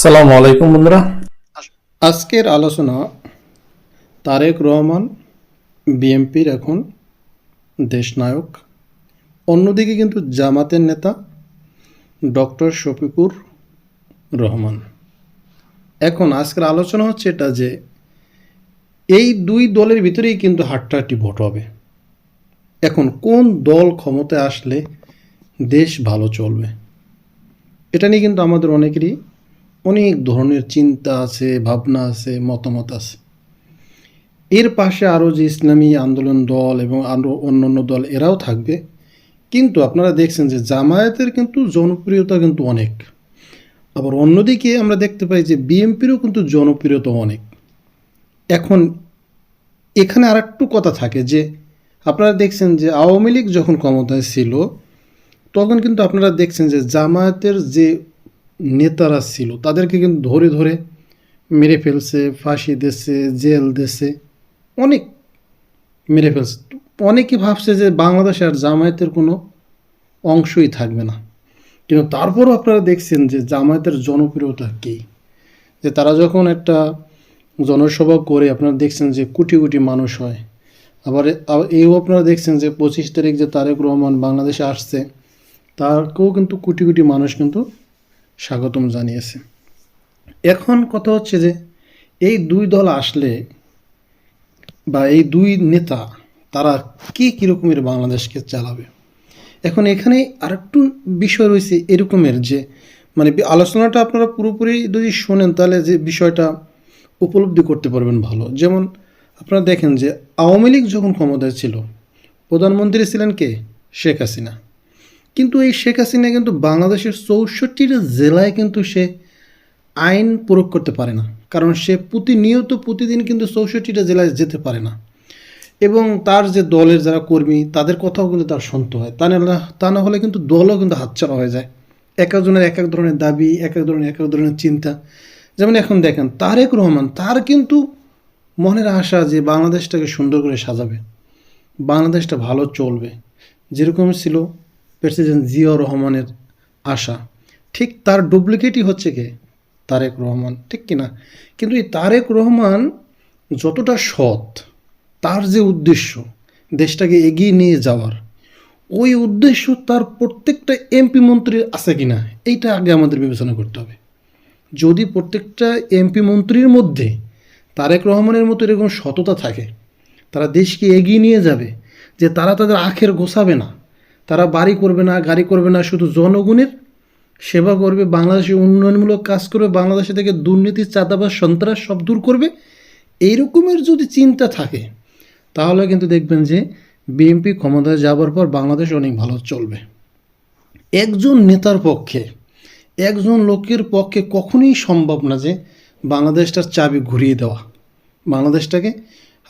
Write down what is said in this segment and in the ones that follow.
আসসালামু আলাইকুম বন্ধুরা। আজকের আলোচনা তারেক রহমান, বিএনপির এখন দেশনায়ক। অন্যদিকে কিন্তু জামাতের নেতা ডক্টর শফিকুর রহমান। এখন আজকের আলোচনা হচ্ছে এটা যে, এই দুই দলের ভিতরেই কিন্তু হাট্টাহাট্টি ভোট হবে। এখন কোন দল ক্ষমতায় আসলে দেশ ভালো চলবে? এটা নিয়ে কিন্তু আমাদের অনেকেরই অনেক ধরনের চিন্তা আছে, ভাবনা আছে, মতামত আছে। এর পাশে আরও যে ইসলামী আন্দোলন দল এবং আরও অন্যান্য দল এরাও থাকবে। কিন্তু আপনারা দেখছেন যে জামায়াতের কিন্তু জনপ্রিয়তা কিন্তু অনেক। আবার অন্যদিকে আমরা দেখতে পাই যে বিএনপিরও কিন্তু জনপ্রিয়তা অনেক। এখন এখানে আর একটু কথা থাকে যে আপনারা দেখছেন যে আওয়ামী লীগ যখন ক্ষমতায় ছিল, তখন কিন্তু আপনারা দেখছেন যে জামায়াতের যে নেতারা ছিল, তাদেরকে কিন্তু ধরে ধরে মেরে ফেলছে, ফাঁসি দিচ্ছে, জেল দিচ্ছে, অনেক মেরে ফেলছে। অনেকে ভাবছে যে বাংলাদেশে আর জামায়াতের কোনো অংশই থাকবে না। কিন্তু তারপরও আপনারা দেখছেন যে জামায়াতের জনপ্রিয়তা কী? যে তারা যখন একটা জনসভা করে, আপনারা দেখছেন যে কোটি কোটি মানুষ হয়। আবার এও আপনারা দেখছেন যে পঁচিশ তারিখ যে তারেক রহমান বাংলাদেশে আসছে তারকেও কিন্তু কোটি কোটি মানুষ কিন্তু স্বাগতম জানিয়েছে। এখন কথা হচ্ছে যে, এই দুই দল আসলে বা এই দুই নেতা, তারা কে কীরকমের বাংলাদেশকে চালাবে? এখন এখানে আরেকটু বিষয় রয়েছে এরকমের যে মানে আলোচনাটা আপনারা পুরোপুরি যদি শোনেন, তাহলে যে বিষয়টা উপলব্ধি করতে পারবেন ভালো। যেমন আপনারা দেখেন যে, আওয়ামী লীগ যখন ক্ষমতায় ছিল, প্রধানমন্ত্রী ছিলেন কে? শেখ হাসিনা। কিন্তু এই শেখ হাসিনা কিন্তু বাংলাদেশের চৌষট্টিটা জেলায় কিন্তু সে আইন প্রয়োগ করতে পারে না। কারণ সে প্রতিনিয়ত প্রতিদিন কিন্তু চৌষট্টিটা জেলায় যেতে পারে না। এবং তার যে দলের যারা কর্মী, তাদের কথাও কিন্তু তার শুনতে হয়। তা না তা না হলে কিন্তু দলও কিন্তু হাতছাড়া হয়ে যায়। এক একজনের এক এক ধরনের দাবি, এক এক ধরনের, এক এক ধরনের চিন্তা। যেমন এখন দেখেন, তারেক রহমান, তার কিন্তু মনের আশা যে বাংলাদেশটাকে সুন্দর করে সাজাবে, বাংলাদেশটা ভালো চলবে, যেরকম ছিল প্রেসিডেন্ট জিয়াউর রহমানের আশা। ঠিক তার ডুপ্লিকেটই হচ্ছে কে? তারেক রহমান। ঠিক কি না কিন্তু এই তারেক রহমান যতটা সৎ, তার যে উদ্দেশ্য দেশটাকে এগিয়ে নিয়ে যাওয়ার, ওই উদ্দেশ্য তার প্রত্যেকটা এমপি মন্ত্রীর আছে কি না এইটা আগে আমাদের বিবেচনা করতে হবে। যদি প্রত্যেকটা এমপি মন্ত্রীর মধ্যে তারেক রহমানের মতো এরকম সততা থাকে, তারা দেশকে এগিয়ে নিয়ে যাবে, যে তারা তাদের আখের গোছাবে না তারা বাড়ি করবে না, গাড়ি করবে না, শুধু জনগণের সেবা করবে, বাংলাদেশে উন্নয়নমূলক কাজ করবে, বাংলাদেশে থেকে দুর্নীতি চাঁদাবাস সন্ত্রাস সব দূর করবে। এই রকমের যদি চিন্তা থাকে, তাহলে কিন্তু দেখবেন যে বিএনপি ক্ষমতায় যাবার পর বাংলাদেশ অনেক ভালো চলবে। একজন নেতার পক্ষে, একজন লোকের পক্ষে কখনোই সম্ভব না যে বাংলাদেশটার চাবি ঘুরিয়ে দেওয়া। বাংলাদেশটাকে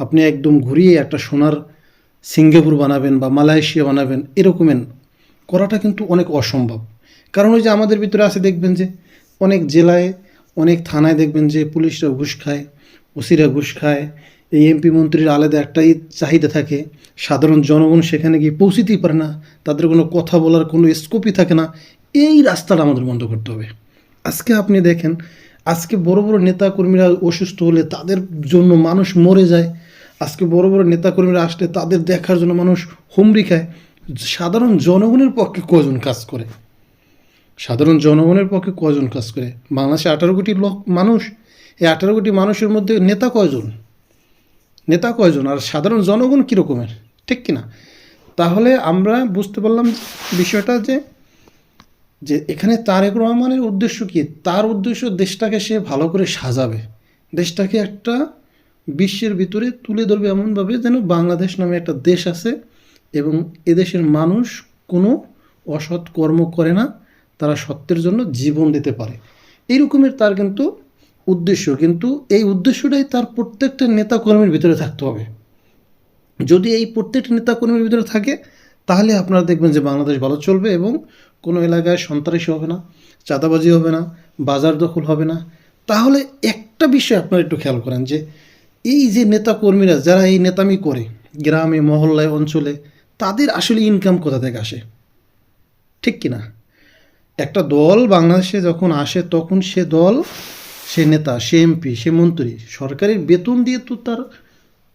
আপনি একদম ঘুরিয়ে একটা সোনার সিঙ্গাপুর বানাবেন বা মালয়েশিয়া বানাবেন, এরকমের করাটা কিন্তু অনেক অসম্ভব। কারণ ওই যে আমাদের ভিতরে আছে দেখবেন যে অনেক জেলায়, অনেক থানায় দেখবেন যে পুলিশরা ঘুষ খায়, ওসিরা ঘুষ খায়, এই এমপি মন্ত্রীর আলাদা একটাই চাহিদা থাকে। সাধারণ জনগণ সেখানে গিয়ে পৌঁছিতেই পারে না, তাদের কোনো কথা বলার কোনো স্কোপই থাকে না। এই রাস্তাটা আমাদের বন্ধ করতে হবে। আজকে আপনি দেখেন, আজকে বড় বড় নেতাকর্মীরা অসুস্থ হলে তাদের জন্য মানুষ মরে যায় আজকে বড় বড় নেতাকর্মীরা আসলে তাদের দেখার জন্য মানুষ হুমড়ি খায়। সাধারণ জনগণের পক্ষে কজন কাজ করে? সাধারণ জনগণের পক্ষে কজন কাজ করে? বাংলাদেশে আঠারো কোটি লোক মানুষ, এই আঠারো কোটি মানুষের মধ্যে নেতা কয়জন? নেতা কয়জন? আর সাধারণ জনগণ কীরকমের? ঠিক কিনা তাহলে আমরা বুঝতে পারলাম বিষয়টা যে যে এখানে তারেক রহমানের উদ্দেশ্য কী? তার উদ্দেশ্য দেশটাকে সে ভালো করে সাজাবে। দেশটাকে একটা বিশ্বের ভিতরে তুলে ধরবে এমনভাবে যেন বাংলাদেশ নামে একটা দেশ আছে এবং এদেশের মানুষ কোনো অসৎ কর্ম করে না, তারা সত্যের জন্য জীবন দিতে পারে। এই রকমের তার কিন্তু উদ্দেশ্য, কিন্তু এই উদ্দেশ্যটাই তার প্রত্যেকটা নেতাকর্মীর ভিতরে থাকতে হবে। যদি এই প্রত্যেকটা নেতাকর্মীর ভিতরে থাকে, তাহলে আপনারা দেখবেন যে বাংলাদেশ ভালো চলবে এবং কোনো এলাকায় সন্ত্রাসী হবে না, চাঁদাবাজি হবে না, বাজার দখল হবে না। তাহলে একটা বিষয় আপনারা একটু খেয়াল করেন যে এই যে নেতাকর্মীরা যারা এই নেতামি করে গ্রামে, মহল্লায়, অঞ্চলে, তাদের আসলে ইনকাম কোথা থেকে আসে? ঠিক কি না একটা দল বাংলাদেশে যখন আসে, তখন সে দল, সে নেতা, সে এমপি, সে মন্ত্রী, সরকারের বেতন দিয়ে তো তার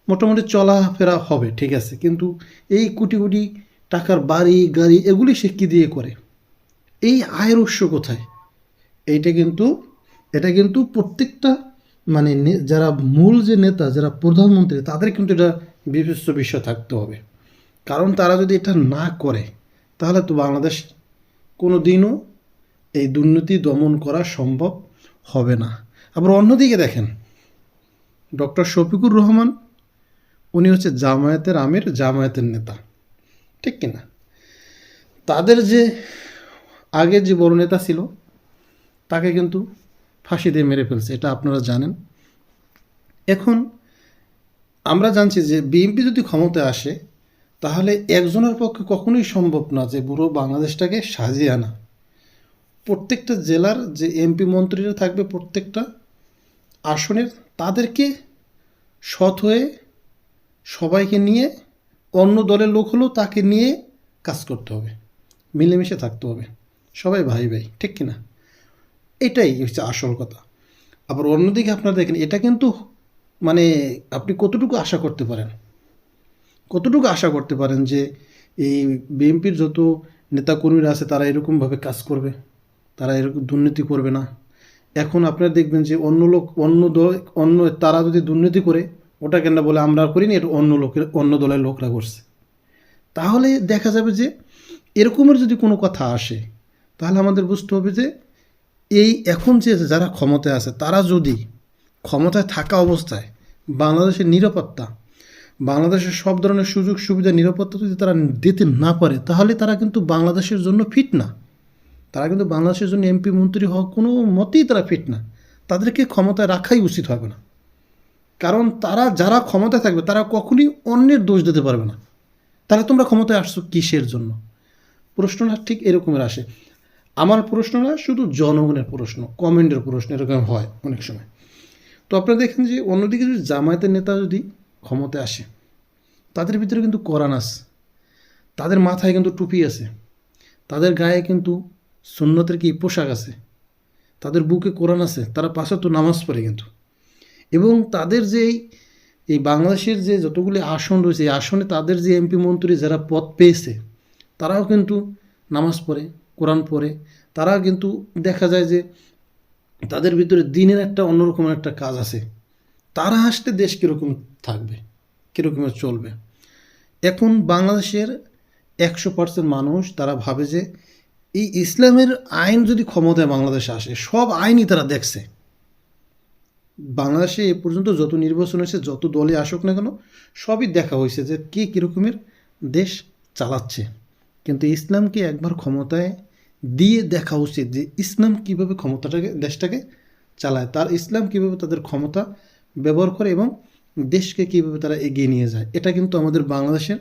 মোটামুটি চলাফেরা হবে, ঠিক আছে। কিন্তু এই কোটি কোটি টাকার বাড়ি, গাড়ি, এগুলি সে কী দিয়ে করে? এই আয়ের উৎস কোথায়? এইটা কিন্তু, এটা কিন্তু প্রত্যেকটা মানে যারা মূল যে নেতা, যারা প্রধানমন্ত্রী, তাদের কিন্তু এটা বিবেচ্য বিষয় থাকতে হবে। কারণ তারা যদি এটা না করে, তাহলে তো বাংলাদেশ কোনো দিনও এই দুর্নীতি দমন করা সম্ভব হবে না। আবার অন্যদিকে দেখেন, ডক্টর শফিকুর রহমান, উনি হচ্ছে জামায়াতের আমির, জামায়াতের নেতা। ঠিক কিনা তাদের যে, আগে যে বড় নেতা ছিল, তাকে কিন্তু ফাঁসি দিয়ে মেরে ফেলছে, এটা আপনারা জানেন। এখন আমরা জানছি যে বিএনপি যদি ক্ষমতায় আসে, তাহলে একজনের পক্ষে কখনোই সম্ভব না যে পুরো বাংলাদেশটাকে সাজিয়ে আনা। প্রত্যেকটা জেলার যে এমপি মন্ত্রীরা থাকবে, প্রত্যেকটা আসনের তাদেরকে সৎ হয়ে সবাইকে নিয়ে, অন্য দলের লোক হলেও তাকে নিয়ে কাজ করতে হবে, মিলেমিশে থাকতে হবে। সবাই ভাই ভাই, ঠিক কিনা? এটাই হচ্ছে আসল কথা। আবার অন্যদিকে আপনারা দেখেন, এটা কিন্তু মানে আপনি কতটুকু আশা করতে পারেন? কতটুকু আশা করতে পারেন যে এই বিএনপির যত নেতাকর্মীরা আছে, তারা এরকমভাবে কাজ করবে? তারা এরকম দুর্নীতি করবে না? এখন আপনারা দেখবেন যে অন্য লোক, অন্য দল, অন্য, তারা যদি দুর্নীতি করে, ওটা কেন বলে আমরা করিনি, এটা অন্য লোকের, অন্য দলের লোকরা করছে। তাহলে দেখা যাবে যে এরকমের যদি কোনো কথা আসে, তাহলে আমাদের বুঝতে হবে যে এই এখন যে যারা ক্ষমতায় আছে, তারা যদি ক্ষমতায় থাকা অবস্থায় বাংলাদেশের নিরাপত্তা, বাংলাদেশের সব ধরনের সুযোগ সুবিধা, নিরাপত্তা যদি তারা দিতে না পারে, তাহলে তারা কিন্তু বাংলাদেশের জন্য ফিট না। তারা কিন্তু বাংলাদেশের জন্য এমপি, মন্ত্রী হওয়া কোনো মতেই তারা ফিট না। তাদেরকে ক্ষমতায় রাখাই উচিত হবে না। কারণ তারা যারা ক্ষমতায় থাকবে, তারা কখনই অন্যের দোষ দিতে পারবে না। তাহলে তোমরা ক্ষমতায় আসছো কিসের জন্য? প্রশ্নটা ঠিক এরকমের আসে। আমার প্রশ্ন না, শুধু জনগণের প্রশ্ন, কমেন্টের প্রশ্ন, এরকম হয় অনেক সময়। তো আপনারা দেখেন যে অন্যদিকে যদি জামায়াতের নেতা যদি ক্ষমতায় আসে, তাদের ভিতরে কিন্তু কোরআন আছে, তাদের মাথায় কিন্তু টুপি আছে, তাদের গায়ে কিন্তু সুন্নতের কি পোশাক আছে, তাদের বুকে কোরআন আছে, তারা পাশে তো নামাজ পড়ে কিন্তু। এবং তাদের যে এই- বাংলাদেশের যে যতগুলি আসন রয়েছে, এই আসনে তাদের যে এমপি মন্ত্রী যারা পদ পেয়েছে, তারাও কিন্তু নামাজ পড়ে কোরআন পড়ে, তারা কিন্তু দেখা যায় যে তাদের ভিতরে দিনের একটা অন্যরকম একটা কাজ আছে। তারা আসলে দেশ কীরকম থাকবে কীরকমের চলবে? এখন বাংলাদেশের একশো পার্সেন্ট মানুষ তারা ভাবে যে এই ইসলামের আইন যদি ক্ষমতায় বাংলাদেশে আসে, সব আইনই তারা দেখছে। বাংলাদেশে এ পর্যন্ত যত নির্বাচন হয়েছে, যত দলে আসুক না কেন, সবই দেখা হয়েছে যে কে কীরকমের দেশ চালাচ্ছে। কিন্তু ইসলামকে একবার ক্ষমতায় দিয়ে দেখা উচিত যে ইসলাম কীভাবে ক্ষমতাটাকে, দেশটাকে চালায়, তার ইসলাম কীভাবে তাদের ক্ষমতা ব্যবহার করে এবং দেশকে কীভাবে তারা এগিয়ে নিয়ে যায়, এটা কিন্তু আমাদের বাংলাদেশের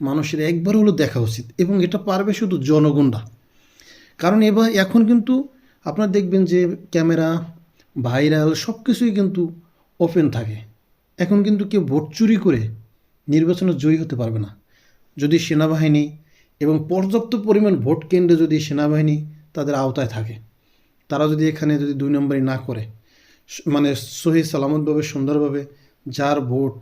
মানুষের একবার হলো দেখা উচিত এবং এটা পারবে শুধু জনগণরা কারণ এবার এখন কিন্তু আপনারা দেখবেন যে ক্যামেরা, ভাইরাল সব কিছুই কিন্তু ওপেন থাকে। এখন কিন্তু কেউ ভোট চুরি করে নির্বাচনে জয়ী হতে পারবে না। যদি সেনাবাহিনী এবং পর্যাপ্ত পরিমাণ ভোট কেন্দ্রে যদি সেনাবাহিনী তাদের আওতায় থাকে, তারা যদি এখানে যদি দুই নম্বরই না করে মানে সহি সালামতভাবে, সুন্দরভাবে যার ভোট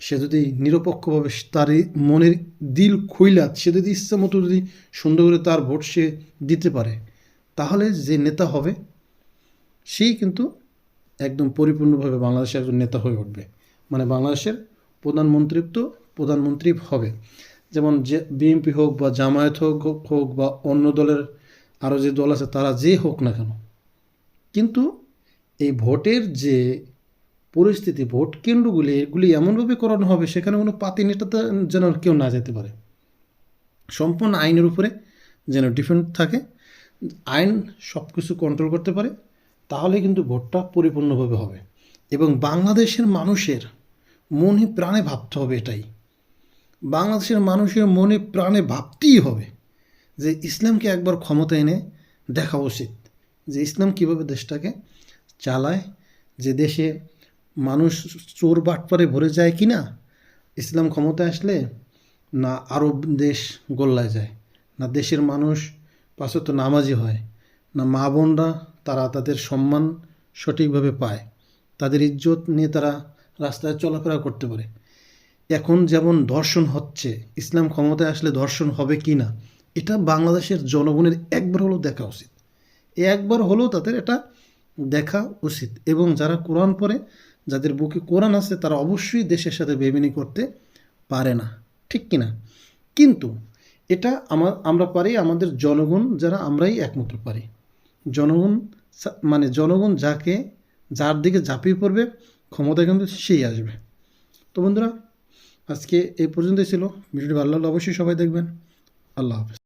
সে যদি নিরপেক্ষভাবে তার মনের দিল খুইলা, সে যদি ইচ্ছা মতো যদি সুন্দর করে তার ভোট সে দিতে পারে, তাহলে যে নেতা হবে, সেই কিন্তু একদম পরিপূর্ণভাবে বাংলাদেশের একজন নেতা হয়ে উঠবে। মানে বাংলাদেশের প্রধানমন্ত্রী তো প্রধানমন্ত্রী হবে। যেমন যে বিএনপি হোক বা জামায়াত হোক হোক বা অন্য দলের আরও যে দল আছে, তারা যে হোক না কেন, কিন্তু এই ভোটের যে পরিস্থিতি, ভোট কেন্দ্রগুলি, এগুলি এমনভাবে করানো হবে, সেখানে কোনো পাতি নেতাতে যেন কেউ না যেতে পারে। সম্পূর্ণ আইনের উপরে যেন ডিফেন্ড থাকে, আইন সব কিছু কন্ট্রোল করতে পারে, তাহলে কিন্তু ভোটটা পরিপূর্ণভাবে হবে। এবং বাংলাদেশের মানুষের মনে প্রাণে ভাবতে হবে এটাই। বাংলাদেশের মানুষের মনে প্রাণে ভাবতেই হবে যে ইসলামকে একবার ক্ষমতা এনে দেখা উচিত, যে ইসলাম কীভাবে দেশটাকে চালায়, যে দেশে মানুষ চোর বাটপারে ভরে যায় কি না ইসলাম ক্ষমতায় আসলে না আরব দেশ গোল্লায় যায়, না দেশের মানুষ পাশে তো নামাজি হয়, না মা বোনরা তারা তাদের সম্মান সঠিকভাবে পায়, তাদের ইজ্জত নিয়ে তারা রাস্তায় চলাফেরা করতে পারে। এখন যেমন ধর্ষণ হচ্ছে, ইসলাম ক্ষমতায় আসলে ধর্ষণ হবে কি না, এটা বাংলাদেশের জনগণের একবার হলেও দেখা উচিত। একবার হলেও তাদের এটা দেখা উচিত এবং যারা কোরআন পড়ে, যাদের বুকে কোরআন আছে, তারা অবশ্যই দেশের সাথে বেমিনি করতে পারে না, ঠিক কি না কিন্তু এটা আমার আমরা পারি, আমাদের জনগণ যারা, আমরাই একমাত্র পারি। জনগণ মানে জনগণ যাকে, যার দিকে ঝাঁপিয়ে পড়বে, ক্ষমতা কিন্তু সেই আসবে। তো বন্ধুরা আজকে এই পর্যন্তই ছিল। ভিডিওটি ভালো লাগলে অবশ্যই সবাই দেখবেন। আল্লাহ হাফেজ।